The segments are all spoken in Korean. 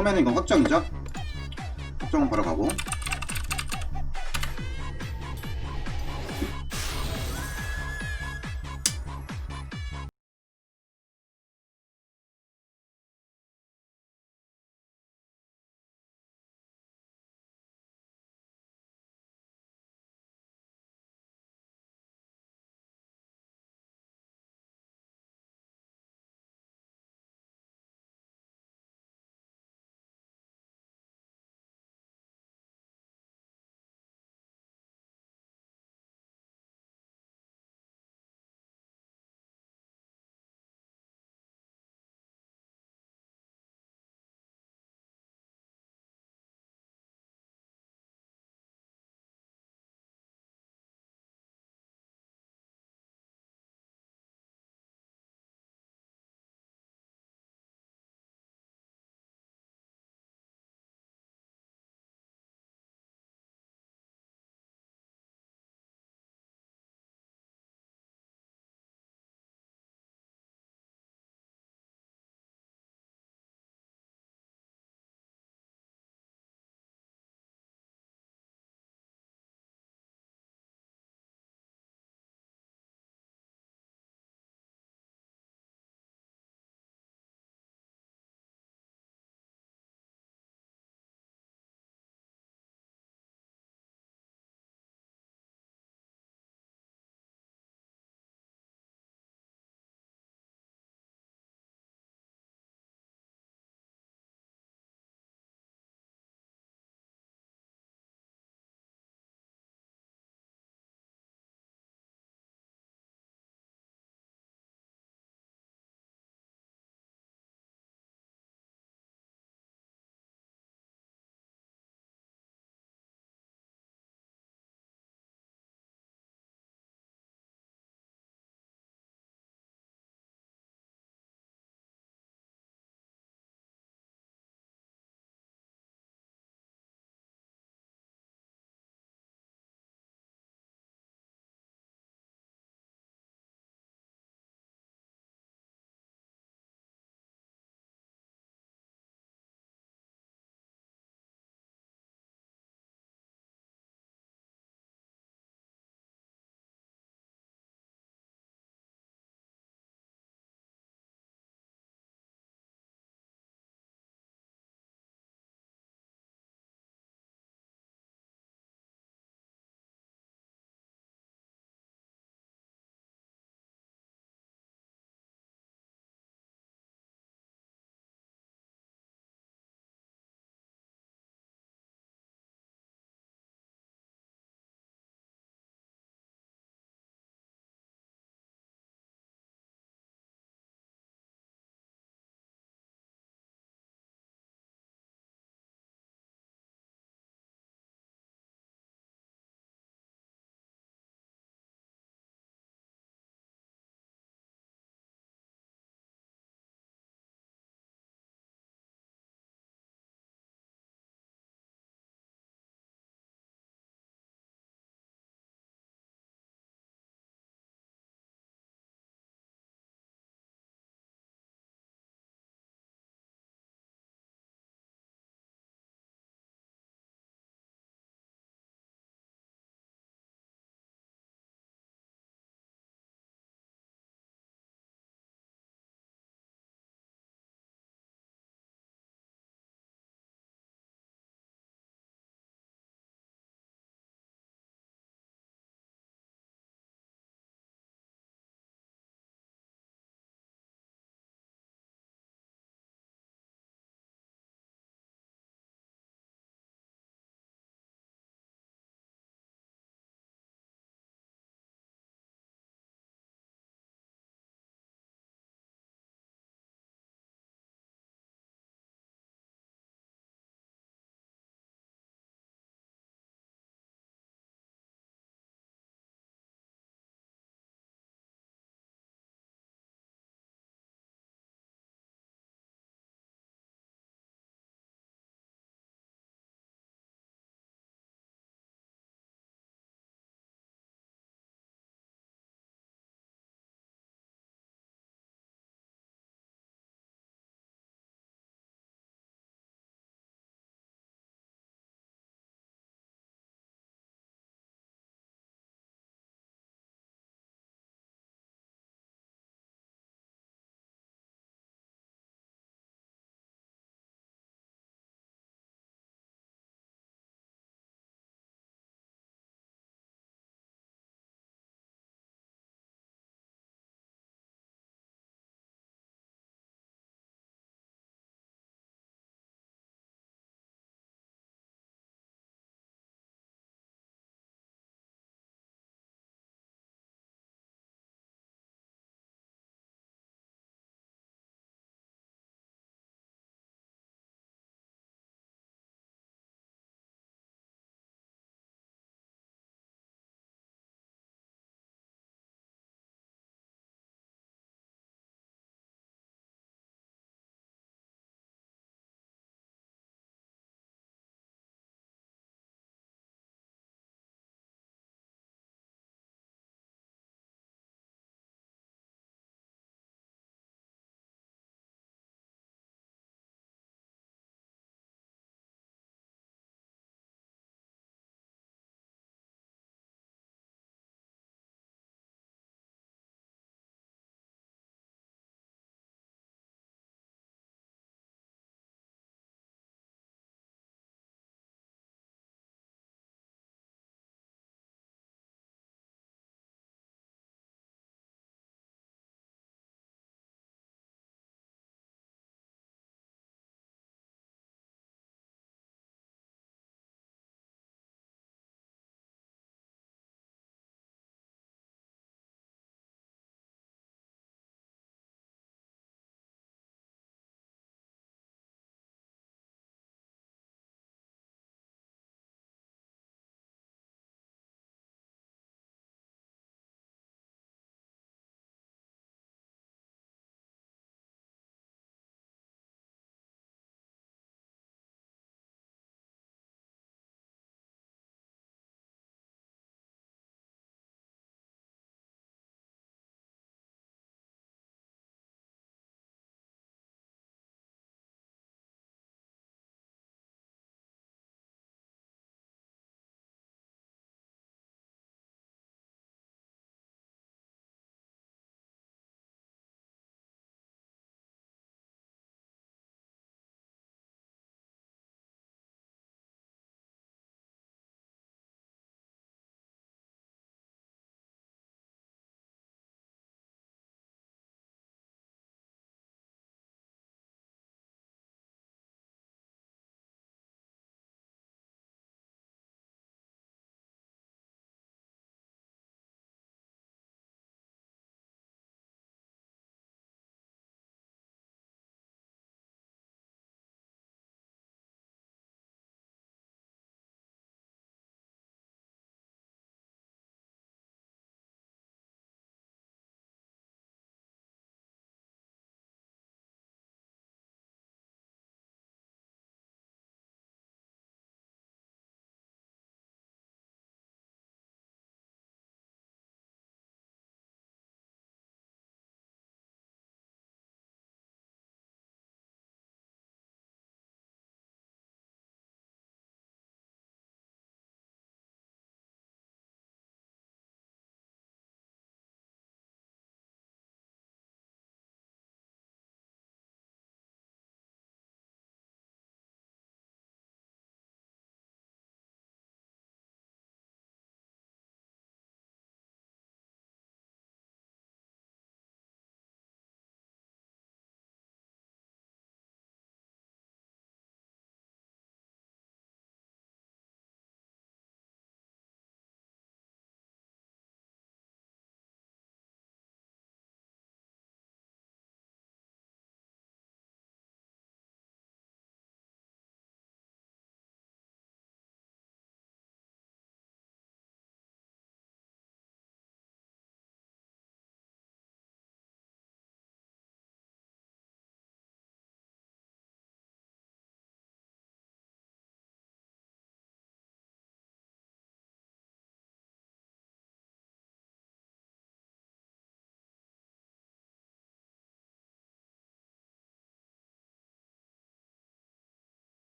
처음에는 이건 확정이죠? 확정은 바로 가고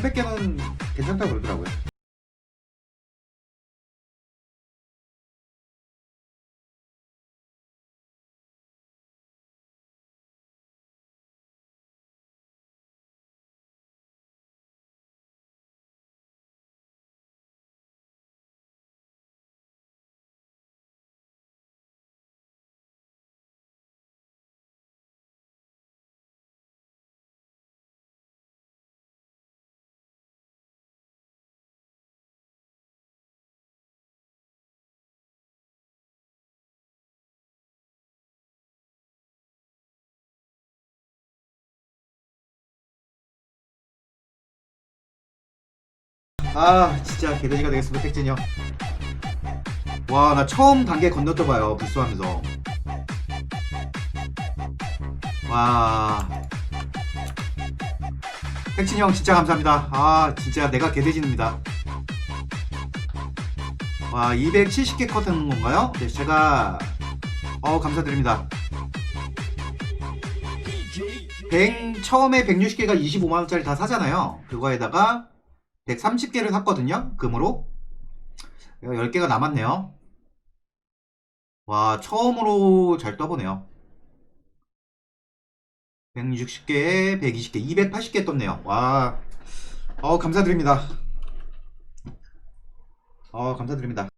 300개는 괜찮다고 그러더라고요. 아 진짜 개돼지가 되겠습니다 택진이 형. 와 나 처음 단계 건너뛰어봐요 불수하면서. 와. 택진이 형 진짜 감사합니다. 아 진짜 내가 개돼지입니다. 와 270개 컷 하는 건가요? 네 제가 어 감사드립니다. 100, 처음에 160개가 25만원짜리 다 사잖아요. 그거에다가 130개를 샀거든요. 금으로. 10개가 남았네요. 와, 처음으로 잘 떠보네요. 160개에 120개, 280개 떴네요. 와, 어, 감사드립니다. 어, 감사드립니다.